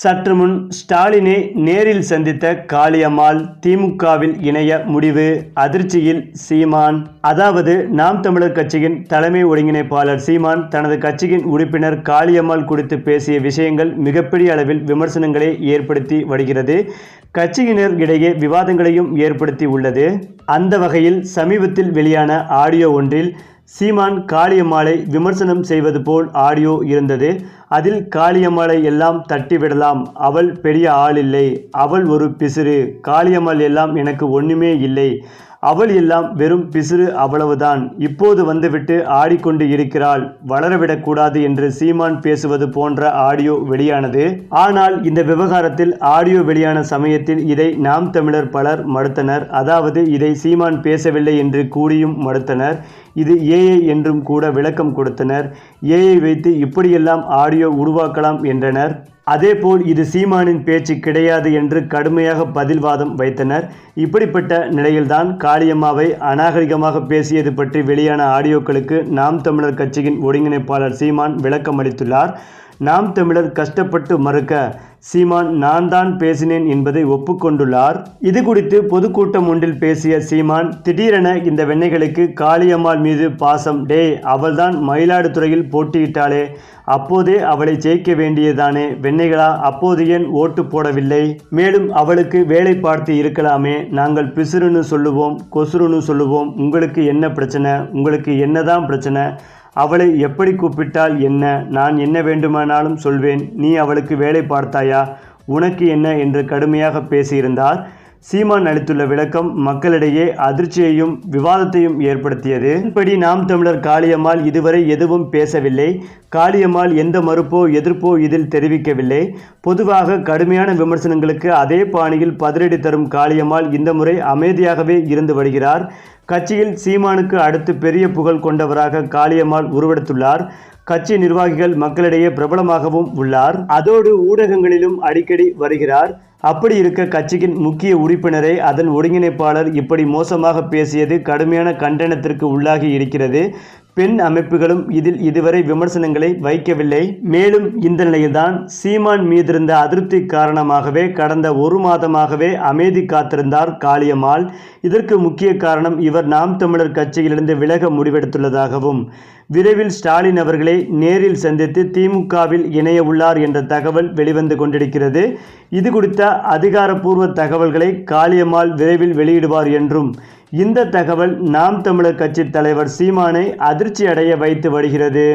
சற்று முன் ஸ்டாலினை நேரில் சந்தித்த காளியம்மாள் திமுகவில் இணைய முடிவு அதிர்ச்சியில் சீமான். அதாவது நாம் தமிழர் கட்சியின் தலைமை ஒருங்கிணைப்பாளர் சீமான் தனது கட்சியின் உறுப்பினர் காளியம்மாள் குறித்து பேசிய விஷயங்கள் மிகப்பெரிய அளவில் விமர்சனங்களை ஏற்படுத்தி வருகிறது. கட்சியினர் இடையே விவாதங்களையும் ஏற்படுத்தி உள்ளது. அந்த வகையில் சமீபத்தில் வெளியான ஆடியோ ஒன்றில் சீமான் காளியம்மாளை விமர்சனம் செய்வது போல் ஆடியோ இருந்தது. அதில் காளியம்மாளை எல்லாம் தட்டிவிடலாம். அவள் பெரிய ஆள் இல்லை. அவள் ஒரு பிசிறு. காளியம்மாள் எல்லாம் எனக்கு ஒன்றுமே இல்லை. அவள் எல்லாம் வெறும் பிசிறு அவ்வளவுதான். இப்போது வந்துவிட்டு ஆடிக்கொண்டு இருக்கிறாள். வளரவிடக்கூடாது என்று சீமான் பேசுவது போன்ற ஆடியோ வெளியானது. ஆனால் இந்த விவகாரத்தில் ஆடியோ வெளியான சமயத்தில் இதை நாம் தமிழர் பலர் மறுத்தனர் அதாவது இதை சீமான் பேசவில்லை என்று கூறியும் மறுத்தனர் இது ஏஐ என்றும் கூட விளக்கம் கொடுத்தனர். ஏஐ வைத்து இப்படியெல்லாம் ஆடியோ உருவாக்கலாம் என்றனர். அதேபோல் இது சீமானின் பேச்சு கிடையாது என்று கடுமையாக பதில்வாதம் வைத்தனர். இப்படிப்பட்ட நிலையில்தான் காளியம்மாவை அநாகரிகமாக பேசியது பற்றி வெளியான ஆடியோக்களுக்கு நாம் தமிழர் கட்சியின் ஒருங்கிணைப்பாளர் சீமான் விளக்கம் அளித்துள்ளார் நாம் தமிழர் கஷ்டப்பட்டு மறுக்க சீமான் நான் தான் பேசினேன் என்பதை ஒப்புக்கொண்டுள்ளார். இது குறித்து பொதுக்கூட்டம் ஒன்றில் பேசிய சீமான் திடீரென இந்த வெண்ணைகளுக்கு காளியம்மாள் மீது பாசம் டே அவள்தான் மயிலாடுதுறையில் போட்டியிட்டாளே அப்போதே அவளை ஜெயிக்க வேண்டியதானே வெண்ணைகளா அப்போது ஏன் ஓட்டு போடவில்லை? மேலும் அவளுக்கு வேலை பார்த்து இருக்கலாமே நாங்கள் பிசுறுன்னு சொல்லுவோம் கொசுறுன்னு சொல்லுவோம் உங்களுக்கு என்ன பிரச்சனை உங்களுக்கு என்னதான் பிரச்சனை அவளை எப்படி கூப்பிட்டால் என்ன? நான் என்ன வேண்டுமானாலும் சொல்வேன். நீ அவளுக்கு வேலை பார்த்தாயா? உனக்கு என்ன? என்று கடுமையாக பேசியிருந்தார். சீமான் அளித்துள்ள விளக்கம் மக்களிடையே அதிர்ச்சியையும் விவாதத்தையும் ஏற்படுத்தியது. இப்படி நாம் தமிழர் காளியம்மாள் இதுவரை எதுவும் பேசவில்லை. காளியம்மாள் எந்த மறுப்போ எதிர்ப்போ இதில் தெரிவிக்கவில்லை. பொதுவாக கடுமையான விமர்சனங்களுக்கு அதே பாணியில் பதிலடி தரும் காளியம்மாள் இந்த முறை அமைதியாகவே இருந்து வருகிறார். கட்சியில் சீமானுக்கு அடுத்து பெரிய புகழ் கொண்டவராக காளியம்மாள் உருவெடுத்துள்ளார். கட்சி நிர்வாகிகள் மக்களிடையே பிரபலமாகவும் உள்ளார். அதோடு ஊடகங்களிலும் அடிக்கடி வருகிறார். அப்படி இருக்க கட்சியின் முக்கிய உறுப்பினரை அதன் ஒருங்கிணைப்பாளர். இப்படி மோசமாக பேசியது கடுமையான கண்டனத்திற்கு உள்ளாகி இருக்கிறது. பெண் அமைப்புகளும் இதில் இதுவரை விமர்சனங்களை வைக்கவில்லை. மேலும் இந்த நிலையில்தான் சீமான் மீதிருந்த அதிருப்தி காரணமாகவே கடந்த ஒரு மாதமாகவே அமைதி காத்திருந்தார் காளியம்மாள். இதற்கு முக்கிய காரணம் இவர் நாம் தமிழர் கட்சியிலிருந்து விலக முடிவெடுத்துள்ளதாகவும் விரைவில் ஸ்டாலின் அவர்களை நேரில் சந்தித்து திமுகவில் இணைய உள்ளார் என்ற தகவல் வெளிவந்து கொண்டிருக்கிறது. இது குறித்த அதிகாரப்பூர்வ தகவல்களை காளியம்மாள் விரைவில் வெளியிடுவார் என்றும் இந்த தகவல் நாம் தமிழர் கட்சி தலைவர் சீமானை அதிர்ச்சி அடைய வைத்து வருகிறது.